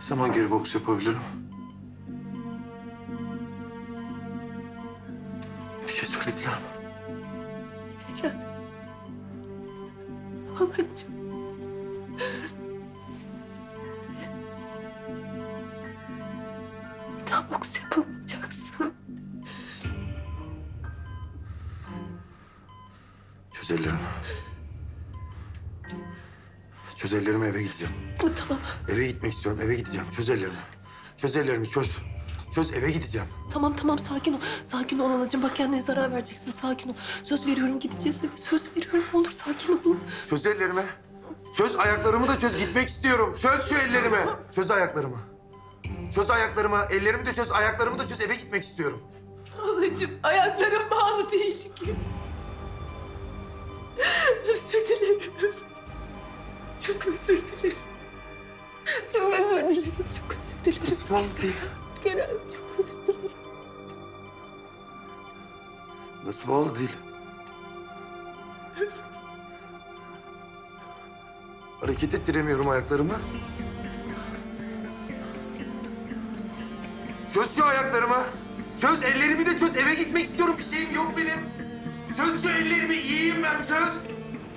Zaman geri boks yapabilirim? Bir şey söylediler mi? Eren. Halacığım. Bir daha boks yapamayacaksın. Çöz ellerimi. Çöz ellerimi eve gideceğim. Tamam. Eve gitmek istiyorum. Eve gideceğim. Çöz ellerimi. Çöz ellerimi çöz. Çöz eve gideceğim. Tamam tamam sakin ol. Sakin ol anacığım. Bak kendine zarar vereceksin. Sakin ol. Söz veriyorum gideceğiz. eve. Söz veriyorum. Ne olur sakin ol. Çöz ellerimi. Çöz ayaklarımı da çöz. Gitmek istiyorum. Çöz şu ellerimi. Çöz ayaklarımı. Çöz ayaklarımı. Ellerimi de çöz. Ayaklarımı da çöz. Eve gitmek istiyorum. Halacığım ayaklarım bağlı değil Çok özür dilerim. Çok özür dilerim. Bağlı değil? Kerem çok özür dilerim. Nasıl bağlı değil? Hareket ettiremiyorum ayaklarımı. Çöz şu ayaklarımı. Çöz ellerimi de çöz. Eve gitmek istiyorum. Bir şeyim yok benim. Çöz şu ellerimi. iyiyim ben çöz.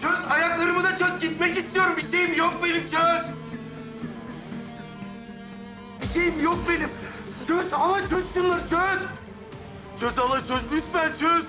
Çöz ayaklarımı da çöz. Gitmek istiyorum. Bir şeyim yok benim çöz. Şeyim yok benim. Çöz hala çöz çöz. Çöz hala çöz lütfen çöz.